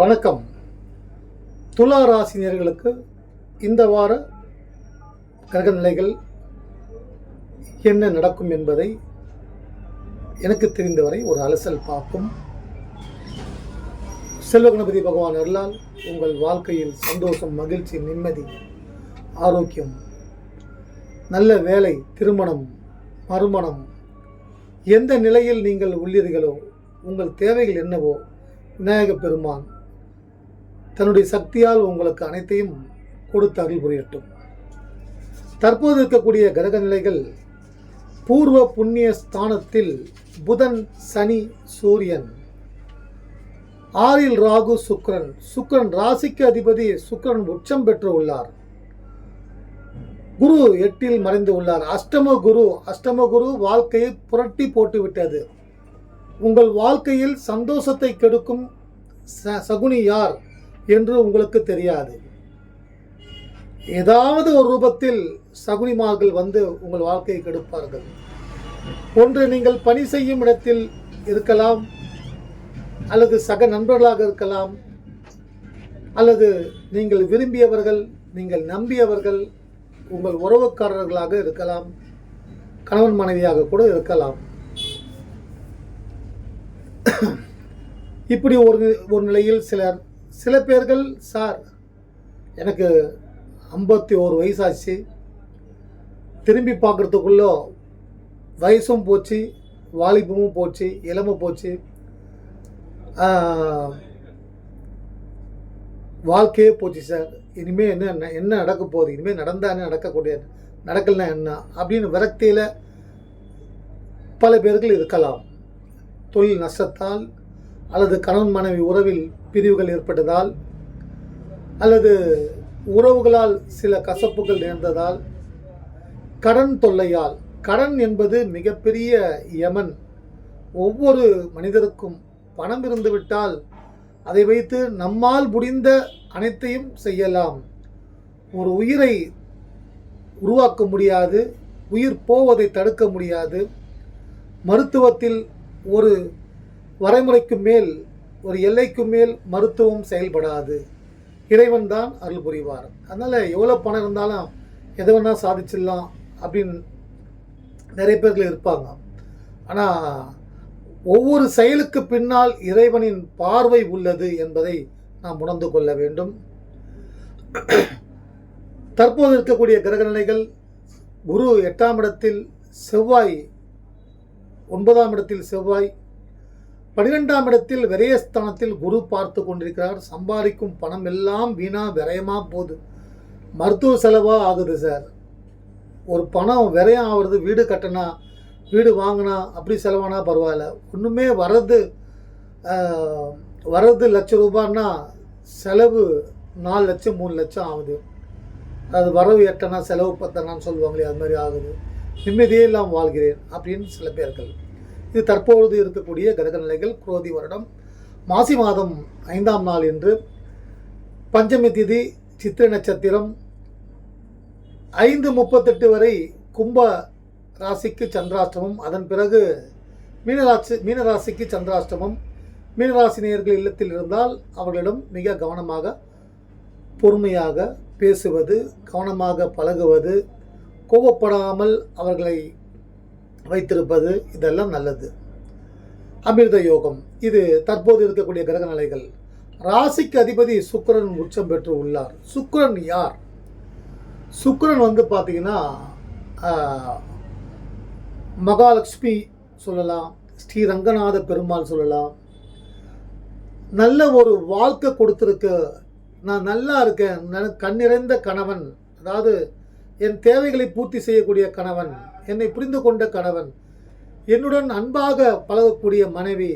வணக்கம். துலா ராசினியர்களுக்கு இந்த வார கிரக நிலைகள் என்ன நடக்கும் என்பதை எனக்கு தெரிந்தவரை ஒரு அலசல் பார்க்கும். செல்வகணபதி பகவான் அருளால் உங்கள் வாழ்க்கையில் சந்தோஷம் மகிழ்ச்சி நிம்மதி ஆரோக்கியம் நல்ல வேலை திருமணம் மறுமணம் எந்த நிலையில் நீங்கள் உள்ளீர்களோ உங்கள் தேவைகள் என்னவோ விநாயக பெருமான் தன்னுடைய சக்தியால் உங்களுக்கு அனைத்தையும் கொடுத்து அருள் புரியட்டும். தற்போது இருக்கக்கூடிய கிரக நிலைகள் பூர்வ புண்ணிய ஸ்தானத்தில் புதன் சனி சூரியன் ஆறில் ராகு சுக்ரன் சுக்ரன் ராசிக்கு அதிபதி சுக்ரன் உச்சம் பெற்று உள்ளார். குரு எட்டில் மறைந்து உள்ளார். அஷ்டம குரு அஷ்டம குரு வாழ்க்கையை புரட்டி போட்டுவிட்டது உங்கள் வாழ்க்கையில் சந்தோஷத்தை கெடுக்கும் ச- சகுனி யார்? என்று உங்களுக்கு தெரியாது. ஏதாவது ஒரு ரூபத்தில் சகுனிமார்கள் வந்து உங்கள் வாழ்க்கையை கெடுப்பார்கள். ஒன்று நீங்கள் பணி செய்யும் இடத்தில் இருக்கலாம் அல்லது சக நண்பர்களாக இருக்கலாம் அல்லது நீங்கள் விரும்பியவர்கள் நீங்கள் நம்பியவர்கள் உங்கள் உறவுக்காரர்களாக இருக்கலாம் கணவன் மனைவியாக கூட இருக்கலாம். இப்படி ஒரு ஒரு நிலையில் சிலர் சில பேர்கள் சார் எனக்கு ஐம்பத்தி ஓரு வயசாச்சு. திரும்பி பார்க்குறதுக்குள்ளே வயசும் போச்சு வாலிபமும் போச்சு இளமை போச்சு. வாழ்க்கையே போச்சு சார். இனிமேல் என்ன என்ன நடக்க போகுது? இனிமேல் நடந்தானே நடக்கக்கூடிய நடக்கலனா என்ன? அப்படின்னு விரக்தியில் பல பேர்கள் இருக்கலாம். தொழில் நஷ்டத்தால் அல்லது கணவன் மனைவி உறவில் பிரிவுகள் ஏற்பட்டதால் அல்லது உறவுகளால் சில கசப்புகள் நேர்ந்ததால் கடன் தொல்லையால். கடன் என்பது மிகப்பெரிய யமன். ஒவ்வொரு மனிதருக்கும் பணம் இருந்துவிட்டால் அதை வைத்து நம்மால் முடிந்த அனைத்தையும் செய்யலாம். ஒரு உயிரை உருவாக்க முடியாது உயிர் போவதை தடுக்க முடியாது. மருத்துவத்தில் ஒரு வரைமுறைக்கு மேல் ஒரு எல்லைக்கு மேல் மருத்துவம் செயல்படாது. இறைவன் தான் அருள் புரிவார். அதனால் எவ்வளோ பணம் இருந்தாலும் எதை வேணால் சாதிச்சிடலாம் அப்படின்னு நிறைய பேர்கள் இருப்பாங்க. ஆனால் ஒவ்வொரு செயலுக்கு பின்னால் இறைவனின் பார்வை உள்ளது என்பதை நாம் உணர்ந்து கொள்ள வேண்டும். தற்போது இருக்கக்கூடிய கிரக நிலைகள் குரு எட்டாம் இடத்தில் செவ்வாய் ஒன்பதாம் இடத்தில் செவ்வாய் பன்னிரெண்டாம் இடத்தில் விரயஸ்தானத்தில் குரு பார்த்து கொண்டிருக்கிறார். சம்பாதிக்கும் பணம் எல்லாம் வீணா விரயமா போகுது. மருத்துவ செலவாக ஆகுது சார் ஒரு பணம் விரயம் ஆகுறது வீடு கட்டினா வீடு வாங்கினா அப்படி செலவானா பரவாயில்ல. ஒன்றுமே வர்றது வர்றது லட்சம் ரூபான்னா செலவு நாலு லட்சம் மூணு லட்சம் ஆகுது. அது வரவு எட்டனா செலவு பத்தனான்னு சொல்லுவாங்களே அது மாதிரி ஆகுது. நிம்மதியே இல்லாமல் வாழ்கிறேன் அப்படின்னு சில பேர்கள் இது தற்பொழுது இருக்கக்கூடிய கிரக நிலைகள் குரோதி வருடம். மாசி மாதம் ஐந்தாம் நாள் என்று பஞ்சமி திதி சித்திரை நட்சத்திரம் ஐந்து முப்பத்தெட்டு வரை கும்ப ராசிக்கு சந்திராஷ்டமம். அதன் பிறகு மீனராசி மீனராசிக்கு சந்திராஷ்டமம். மீனராசி நேயர்கள் இல்லத்தில் இருந்தால் அவர்களிடம் மிக கவனமாக பொறுமையாக பேசுவது கவனமாக பழகுவது கோபப்படாமல் அவர்களை வைத்திருப்பது இதெல்லாம் நல்லது. அமிர்த யோகம். இது தற்போது இருக்கக்கூடிய கிரக நிலைகள் ராசிக்கு அதிபதி சுக்கிரன் உச்சம் பெற்று உள்ளார். சுக்கரன் யார்? சுக்கரன் வந்து பார்த்தீங்கன்னா மகாலட்சுமி சொல்லலாம் ஸ்ரீ ரங்கநாத பெருமாள் சொல்லலாம். நல்ல ஒரு வாழ்க்கை கொடுத்துருக்க. நான் நல்லா இருக்கேன். நான் கண்ணிறைந்த கணவன். அதாவது என் தேவைகளை பூர்த்தி செய்யக்கூடிய கணவன். என்னை புரிந்து கொண்ட கணவன் என்னுடன் அன்பாக பழகக்கூடிய மனைவி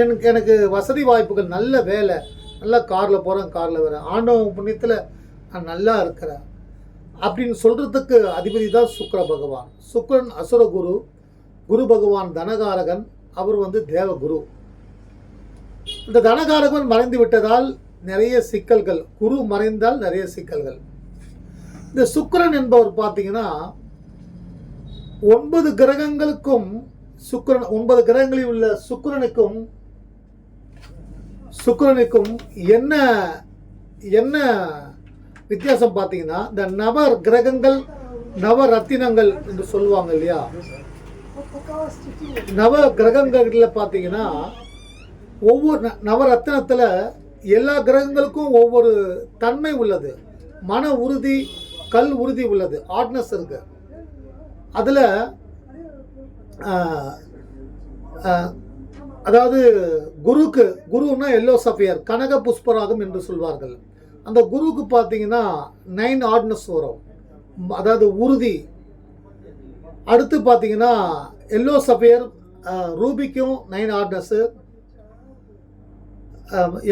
எனக்கு எனக்கு வசதி வாய்ப்புகள் நல்ல வேலை நல்லா காரில் போகிறேன் காரில் வரேன். ஆண்டவன் புண்ணியத்தில் நான் நல்லா இருக்கிறேன். அப்படின்னு சொல்கிறதுக்கு அதிபதி தான் சுக்கர பகவான். சுக்கரன் அசுர குரு குரு பகவான் தனகாரகன் அவர் வந்து தேவகுரு. இந்த தனகாரகன் மறைந்து விட்டதால் நிறைய சிக்கல்கள் குரு மறைந்தால் நிறைய சிக்கல்கள். இந்த சுக்கரன் என்பவர் பார்த்தீங்கன்னா ஒன்பது கிரகங்களுக்கும் சுக்கரன் ஒன்பது கிரகங்களில் உள்ள சுக்கரனுக்கும் சுக்கரனுக்கும் என்ன என்ன வித்தியாசம் பார்த்தீங்கன்னா இந்த நவ கிரகங்கள் நவ ரத்தினங்கள் என்று சொல்லுவாங்க இல்லையா? நவ கிரகங்களில் பார்த்தீங்கன்னா ஒவ்வொரு ந- நவரத்தினத்தில் எல்லா கிரகங்களுக்கும் ஒவ்வொரு தன்மை உள்ளது. மன உறுதி கல் உறுதி உள்ளது. ஆட்னஸ் இருக்குது அதில் அதாவது குருக்கு குருன்னா எல்லோ சஃபியர் கனக புஷ்பராகம் என்று சொல்வார்கள். அந்த குருவுக்கு பார்த்தீங்கன்னா நைன் ஆட்னஸ் வரும். அதாவது உறுதி. அடுத்து பார்த்தீங்கன்னா எல்லோ சஃபியர் ரூபிக்கும் நைன் ஆர்ட்னஸ்ஸு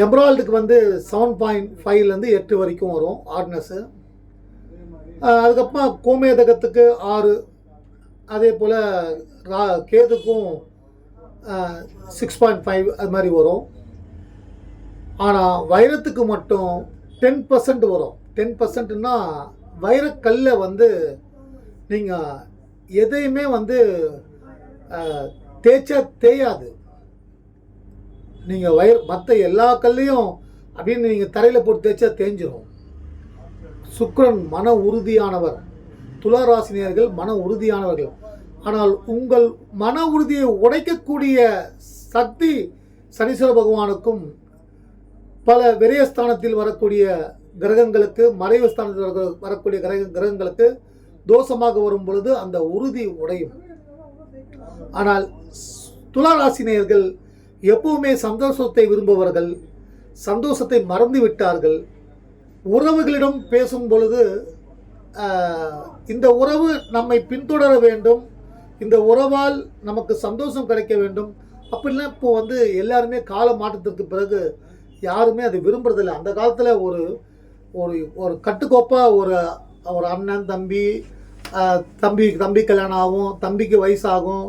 எம்ராய்டுக்கு வந்து செவன் பாயிண்ட் ஃபைவ்லேருந்து எட்டு வரைக்கும் வரும் ஆர்ட்னஸ்ஸு அதுக்கப்புறம் கோமேதகத்துக்கு ஆறு அதே போல் ரா கேதுக்கும் சிக்ஸ் பாயிண்ட் ஃபைவ் அது மாதிரி வரும். ஆனால் வைரத்துக்கு மட்டும் டென் பர்சன்ட் வரும். டென் பர்சன்ட்னா வைரக்கல்லை வந்து நீங்கள் எதையுமே வந்து தேய்ச்சா தேயாது. நீங்கள் வயர் மற்ற எல்லா கல்லையும் அப்படின்னு நீங்கள் தரையில் போட்டு தேய்ச்சா தேஞ்சிடும் சுக்ரன் மன உறுதியானவர். துளாராசினியர்கள் மன உறுதியானவர்கள். ஆனால் உங்கள் மன உறுதியை உடைக்கக்கூடிய சக்தி சனீஸ்வர பகவானுக்கும் பல விரயஸ்தானத்தில் வரக்கூடிய கிரகங்களுக்கு மறைவு ஸ்தானத்தில் வர- வரக்கூடிய கிரக கிரகங்களுக்கு தோஷமாக வரும் பொழுது அந்த உறுதி உடையும். ஆனால் துளாராசினியர்கள் எப்பவுமே சந்தோஷத்தை விரும்புபவர்கள் சந்தோஷத்தை மறந்து விட்டார்கள். உறவுகளிடம் பேசும் பொழுது இந்த உறவு நம்மை பின்தொடர வேண்டும் இந்த உறவால் நமக்கு சந்தோஷம் கிடைக்க வேண்டும். அப்படிலாம் இப்போ வந்து எல்லாருமே கால மாற்றத்திற்கு பிறகு யாருமே அதை விரும்புறதில்லை. அந்த காலத்தில் ஒரு ஒரு ஒரு கட்டுக்கோப்பாக ஒரு ஒரு அண்ணன் தம்பி தம்பி தம்பி கல்யாணம் ஆகும் தம்பிக்கு வயசாகும்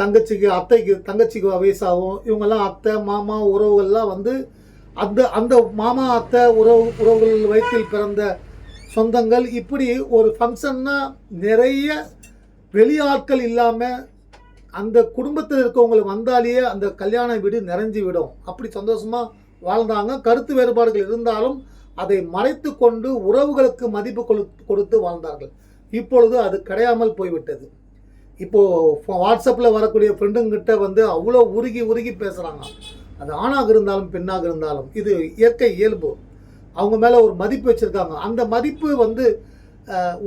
தங்கச்சிக்கு அத்தைக்கு தங்கச்சிக்கு வயசாகும் இவங்கெல்லாம் அத்தை மாமா உறவுகள்லாம் வந்து அந்த அந்த மாமா அத்தை உறவு உறவுகள் வயிற்றில் பிறந்த சொந்தங்கள் இப்படி ஒரு ஃபங்க்ஷன்னா நிறைய வெளியாட்கள் இல்லாமல் அந்த குடும்பத்தில் இருக்கவங்களுக்கு வந்தாலேயே அந்த கல்யாண வீடு நிறைஞ்சு விடும். அப்படி சந்தோஷமாக வாழ்ந்தாங்க. கருத்து வேறுபாடுகள் இருந்தாலும் அதை மறைத்து கொண்டு உறவுகளுக்கு மதிப்பு கொடுத்து வாழ்ந்தார்கள். இப்பொழுது அது கிடையாமல் போய்விட்டது. இப்போது வாட்ஸ்அப்பில் வரக்கூடிய ஃப்ரெண்டுங்கிட்ட வந்து அவ்வளோ உருகி உருகி பேசுகிறாங்க அது ஆணாக இருந்தாலும் பெண்ணாக இருந்தாலும் இது இயற்கை இயல்பு. அவங்க மேலே ஒரு மதிப்பு வச்சுருக்காங்க. அந்த மதிப்பு வந்து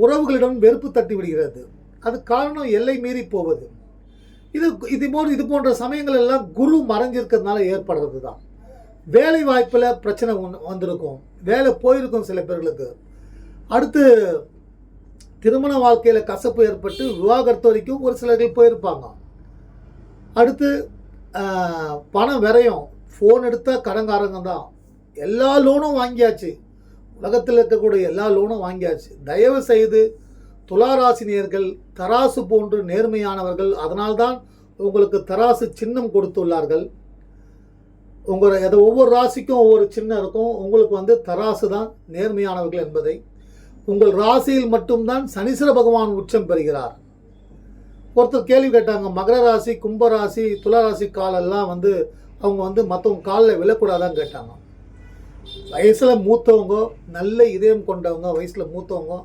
உறவுகளிடம் வெறுப்பு தட்டி விடுகிறது. அது காரணம் எல்லை மீறி போவது. இது இது போன்ற இது போன்ற சமயங்கள் எல்லாம் குரு மறைஞ்சிருக்கிறதுனால ஏற்படுறது தான் வேலை வாய்ப்பில் பிரச்சனை ஒன்று வந்திருக்கும். வேலை போயிருக்கும் சில பேர்களுக்கு. அடுத்து திருமண வாழ்க்கையில் கசப்பு ஏற்பட்டு விவாகரத்து வரைக்கும் ஒரு சிலர்கள் போயிருப்பாங்க. அடுத்து பணம் விரையும் ஃபோன் எடுத்தால் கடன்காரங்க தான். எல்லா லோனும் வாங்கியாச்சு. உலகத்தில் இருக்கக்கூடிய எல்லா லோனும் வாங்கியாச்சு. தயவு செய்து துளாராசினியர்கள் தராசு போன்று நேர்மையானவர்கள் அதனால்தான் உங்களுக்கு தராசு சின்னம் கொடுத்துள்ளார்கள். உங்கள் அது ஒவ்வொரு ராசிக்கும் ஒவ்வொரு சின்னம் இருக்கும். உங்களுக்கு வந்து தராசு தான் நேர்மையானவர்கள் என்பதை. உங்கள் ராசியில் மட்டும்தான் சனீஸ்வர பகவான் உச்சம் பெறுகிறார். ஒருத்தர் கேள்வி கேட்டாங்க மகர ராசி கும்ப ராசி துலா ராசி காலெல்லாம் வந்து அவங்க வந்து மற்றவங்க காலில் விழக்கூடாதான்னு கேட்டாங்க. வயசில் மூத்தவங்க நல்ல இதயம் கொண்டவங்க வயசில் மூத்தவங்க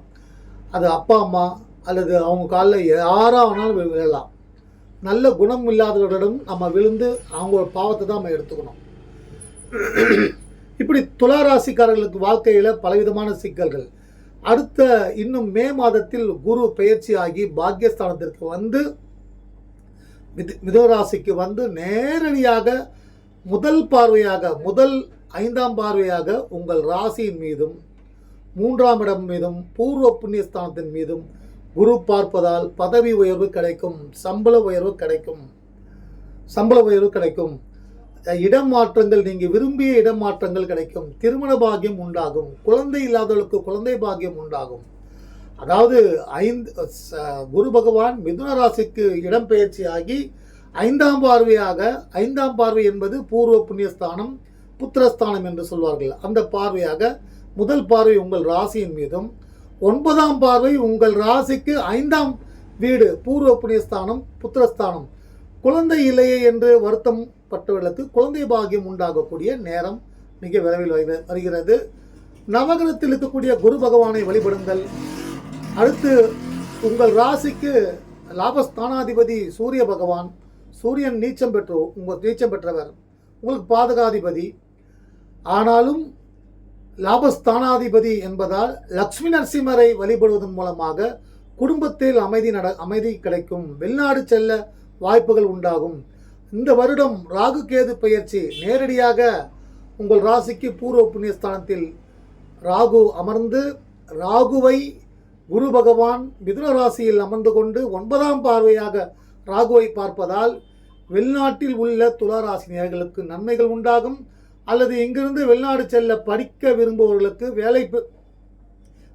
அது அப்பா அம்மா அல்லது அவங்க காலில் யாராக வேணாலும் விழலாம். நல்ல குணம் இல்லாதவர்களிடம் நம்ம விழுந்து அவங்களோட பாவத்தை தான் நம்ம எடுத்துக்கணும். இப்படி துலா ராசிக்காரர்களுக்கு வாழ்க்கையில் பலவிதமான சிக்கல்கள். அடுத்த இன்னும் மே மாதத்தில் குரு பயிற்சி ஆகி பாக்கியஸ்தானத்திற்கு வந்து மிது- மிதராசிக்கு வந்து நேரடியாக முதல் பார்வையாக முதல் ஐந்தாம் பார்வையாக உங்கள் ராசியின் மீதும் மூன்றாம் இடம் மீதும் பூர்வ புண்ணியஸ்தானத்தின் மீதும் குரு பார்ப்பதால் பதவி உயர்வு கிடைக்கும் சம்பள உயர்வு கிடைக்கும் சம்பள உயர்வு கிடைக்கும். இடம் மாற்றங்கள் நீங்கள் விரும்பிய இடம் மாற்றங்கள் கிடைக்கும். திருமண பாக்கியம் உண்டாகும். குழந்தை இல்லாதவர்களுக்கு குழந்தை பாக்கியம் உண்டாகும். அதாவது ஐந்து ச- குரு பகவான் மிதுன ராசிக்கு இடம்பெயர்ச்சியாகி ஐந்தாம் பார்வையாக ஐந்தாம் பார்வை என்பது பூர்வ புண்ணியஸ்தானம் புத்திரஸ்தானம் என்று சொல்வார்கள். அந்த பார்வையாக முதல் பார்வை உங்கள் ராசியின் மீதும் ஒன்பதாம் பார்வை உங்கள் ராசிக்கு ஐந்தாம் வீடு பூர்வ புண்ணியஸ்தானம் புத்திரஸ்தானம். குழந்தை இல்லையே என்று வருத்தம் பட்டவர்களுக்கு குழந்தை பாகியம் உண்டாகக்கூடிய நேரம் மிக விரைவில் வருகிற- வருகிறது. நவகிரகத்தில் இருக்கக்கூடிய குரு பகவானை வழிபடுங்கள். அடுத்து உங்கள் ராசிக்கு லாபஸ்தானாதிபதி சூரிய பகவான். சூரியன் நீச்சம் பெற்று உங்கள் நீச்சம் பெற்றவர். உங்களுக்கு பாதகாதிபதி. ஆனாலும் லாபஸ்தானாதிபதி என்பதால் லக்ஷ்மி நரசிம்மரை வழிபடுவதன் மூலமாக குடும்பத்தில் அமைதி நட அமைதி கிடைக்கும். வெளிநாடு செல்ல வாய்ப்புகள் உண்டாகும். இந்த வருடம் ராகு கேது பயிற்சி நேரடியாக உங்கள் ராசிக்கு பூர்வ புண்ணியஸ்தானத்தில் ராகு அமர்ந்து ராகுவை குரு பகவான் மிதுன ராசியில் அமர்ந்து கொண்டு ஒன்பதாம் பார்வையாக ராகுவை பார்ப்பதால் வெளிநாட்டில் உள்ள துளாராசினியர்களுக்கு நன்மைகள் உண்டாகும். அல்லது இங்கிருந்து வெளிநாடு செல்ல படிக்க விரும்புபவர்களுக்கு வேலை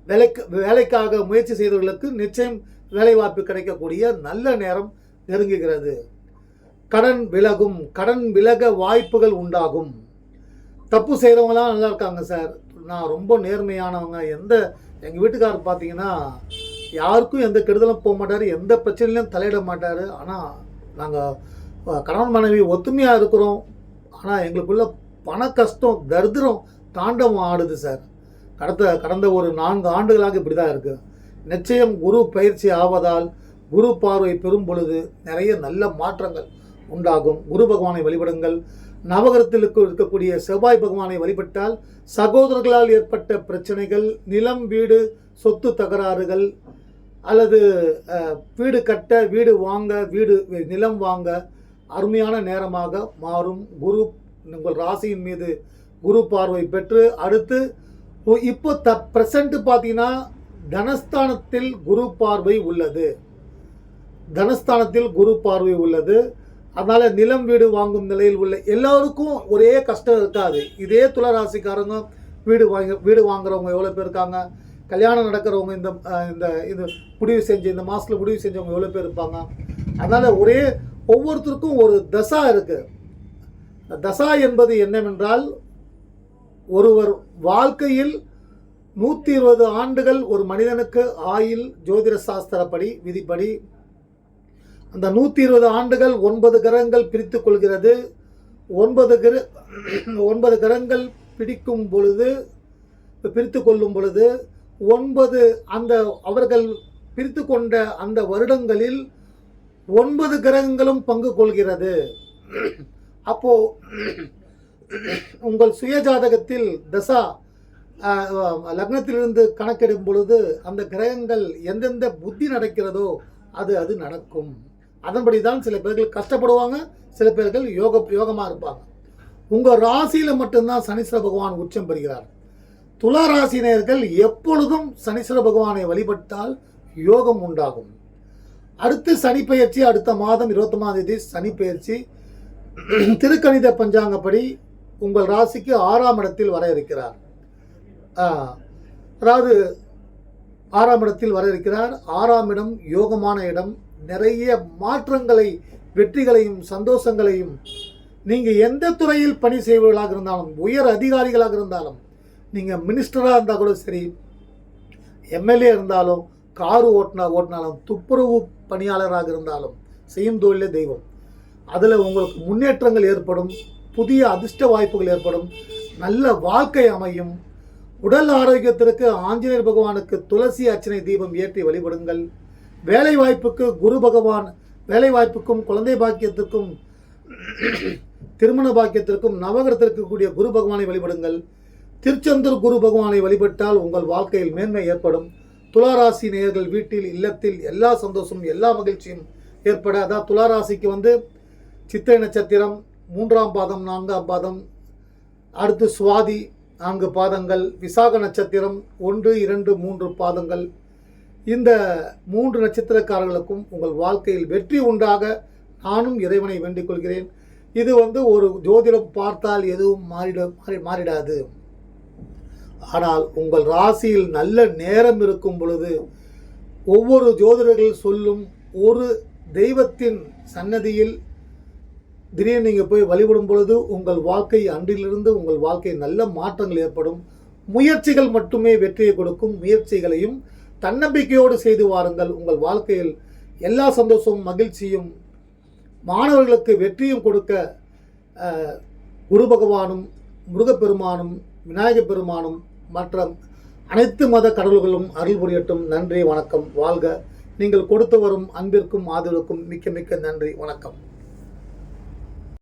வேலைக்கு வேலைக்காக முயற்சி செய்தவர்களுக்கு நிச்சயம் வேலைவாய்ப்பு கிடைக்கக்கூடிய நல்ல நேரம் நெருங்குகிறது. கடன் விலகும் கடன் விலக வாய்ப்புகள் உண்டாகும். தப்பு செய்கிறவங்களாம் நல்லா இருக்காங்க சார் நான் ரொம்ப நேர்மையானவங்க. எந்த எங்கள் வீட்டுக்காரர் பார்த்தீங்கன்னா யாருக்கும் எந்த கெடுதலும் போக மாட்டார் எந்த பிரச்சனையிலும் தலையிட மாட்டார். ஆனால் நாங்கள் கணவன் மனைவி ஒத்துமையாக இருக்கிறோம். ஆனால் எங்களுக்குள்ள பண கஷ்டம் தரித்திரம் தாண்டவம் ஆடுது சார் கடந்த கடந்த ஒரு நான்கு ஆண்டுகளாக இப்படி தான் இருக்குது நிச்சயம் குரு பயிற்சி ஆவதால் குரு பார்வை பெறும் பொழுது நிறைய நல்ல மாற்றங்கள் உண்டாகும். குரு பகவானை வழிபடுங்கள். நவகரத்தில் இருக்கக்கூடிய செவ்வாய் பகவானை வழிபட்டால் சகோதரர்களால் ஏற்பட்ட பிரச்சனைகள் நிலம் வீடு சொத்து தகராறுகள் அல்லது வீடு கட்ட வீடு வாங்க வீடு நிலம் வாங்க அருமையான நேரமாக மாறும். குரு உங்கள் ராசியின் மீது குரு பார்வை பெற்று அடுத்து இப்போ த ப்ரெசண்ட் பார்த்தீங்கன்னா தனஸ்தானத்தில் குரு பார்வை உள்ளது. தனஸ்தானத்தில் குரு பார்வை உள்ளது. அதனால் நிலம் வீடு வாங்கும் நிலையில் உள்ள எல்லாருக்கும் ஒரே கஷ்டம் இருக்காது. இதே துளராசிக்காரங்க வீடு வாங்க வீடு வாங்குறவங்க எவ்வளோ பேர் இருக்காங்க? கல்யாணம் நடக்கிறவங்க இந்த இந்த இது முடிவு செஞ்சு இந்த மாதத்தில் முடிவு செஞ்சவங்க எவ்வளோ பேர் இருப்பாங்க? அதனால் ஒரே ஒவ்வொருத்தருக்கும் ஒரு தசா இருக்குது தசா என்பது என்னவென்றால் ஒருவர் வாழ்க்கையில் நூற்றி இருபது ஆண்டுகள் ஒரு மனிதனுக்கு ஆயில் ஜோதிட சாஸ்திரப்படி விதிப்படி. அந்த நூற்றி இருபது ஆண்டுகள் ஒன்பது கிரகங்கள் பிரித்து கொள்கிறது. ஒன்பது கிர ஒன்பது கிரகங்கள் பிடிக்கும் பொழுது பிரித்து கொள்ளும் பொழுது ஒன்பது அந்த அவர்கள் பிரித்து கொண்ட அந்த வருடங்களில் ஒன்பது கிரகங்களும் பங்கு கொள்கிறது. அப்போ உங்கள் சுய ஜாதகத்தில் தசா லக்னத்திலிருந்து கணக்கெடும் பொழுது அந்த கிரகங்கள் எந்தெந்த புத்தி நடக்கிறதோ அது அது நடக்கும். அதன்படி தான் சில பேர்கள் கஷ்டப்படுவாங்க சில பேர்கள் யோக யோகமாக இருப்பாங்க. உங்கள் ராசியில் மட்டும்தான் சனீஸ்வர பகவான் உச்சம் பெறுகிறார். துலா ராசினியர்கள் எப்பொழுதும் சனீஸ்வர பகவானை வழிபட்டால் யோகம் உண்டாகும். அடுத்து சனி பயிற்சி அடுத்த மாதம் இருபத்தொம்பதாம் தேதி சனி பயிற்சி. திருக்கணித பஞ்சாங்கப்படி உங்கள் ராசிக்கு ஆறாம் இடத்தில் வர இருக்கிறார். அதாவது ஆறாம் இடத்தில் வர இருக்கிறார். ஆறாம் இடம் யோகமான இடம். நிறைய மாற்றங்களை வெற்றிகளையும் சந்தோஷங்களையும் நீங்கள் எந்த துறையில் பணி செய்வர்களாக இருந்தாலும் உயர் அதிகாரிகளாக இருந்தாலும் நீங்கள் மினிஸ்டராக இருந்தால் கூட சரி எம்எல்ஏ இருந்தாலும் கார் ஓட்டினா ஓட்டினாலும் துப்புரவு பணியாளராக இருந்தாலும் செய்யும் தொழிலே தெய்வம். அதில் உங்களுக்கு முன்னேற்றங்கள் ஏற்படும் புதிய அதிர்ஷ்ட வாய்ப்புகள் ஏற்படும் நல்ல வாழ்க்கை அமையும். உடல் ஆரோக்கியத்திற்கு ஆஞ்சநேயர் பகவானுக்கு துளசி அர்ச்சனை தீபம் ஏற்றி வழிபடுங்கள். வேலை வாய்ப்புக்கு குரு பகவான் வேலை வாய்ப்புக்கும் குழந்தை பாக்கியத்துக்கும் திருமண பாக்கியத்திற்கும் நவகிரகத்திற்கு கூடிய குரு பகவானை வழிபடுங்கள். திருச்செந்தூர் குரு பகவானை வழிபட்டால் உங்கள் வாழ்க்கையில் மேன்மை ஏற்படும். துளாராசி நேயர்கள் வீட்டில் இல்லத்தில் எல்லா சந்தோஷமும் எல்லா மகிழ்ச்சியும் ஏற்பட அதான் துளாராசிக்கு வந்து சித்திரை நட்சத்திரம் மூன்றாம் பாதம் நான்காம் பாதம் அடுத்து சுவாதி நான்கு பாதங்கள் விசாக நட்சத்திரம் ஒன்று இரண்டு மூன்று பாதங்கள். இந்த மூன்று நட்சத்திரக்காரர்களுக்கும் உங்கள் வாழ்க்கையில் வெற்றி உண்டாக நானும் இறைவனை வேண்டிக் கொள்கிறேன். இது வந்து ஒரு ஜோதிடம் பார்த்தால் எதுவும் மாறிட மாறி மாறிடாது. ஆனால் உங்கள் ராசியில் நல்ல நேரம் இருக்கும் பொழுது ஒவ்வொரு ஜோதிடர்கள் சொல்லும் ஒரு தெய்வத்தின் சன்னதியில் திடீர்னு நீங்கள் போய் வழிபடும் பொழுது உங்கள் வாழ்க்கை அன்றிலிருந்து உங்கள் வாழ்க்கை நல்ல மாற்றங்கள் ஏற்படும். முயற்சிகள் மட்டுமே வெற்றியை கொடுக்கும். முயற்சிகளையும் தன்னம்பிக்கையோடு செய்து வாருங்கள். உங்கள் வாழ்க்கையில் எல்லா சந்தோஷமும் மகிழ்ச்சியும் மாணவர்களுக்கு வெற்றியும் கொடுக்க குரு பகவானும் முருகப்பெருமானும் விநாயகப் பெருமானும் மற்ற அனைத்து மத கடவுள்களும் அருள் புரியட்டும். நன்றி வணக்கம். வாழ்க. நீங்கள் கொடுத்து வரும் அன்பிற்கும் ஆதரவுக்கும் மிக்க மிக்க நன்றி வணக்கம்.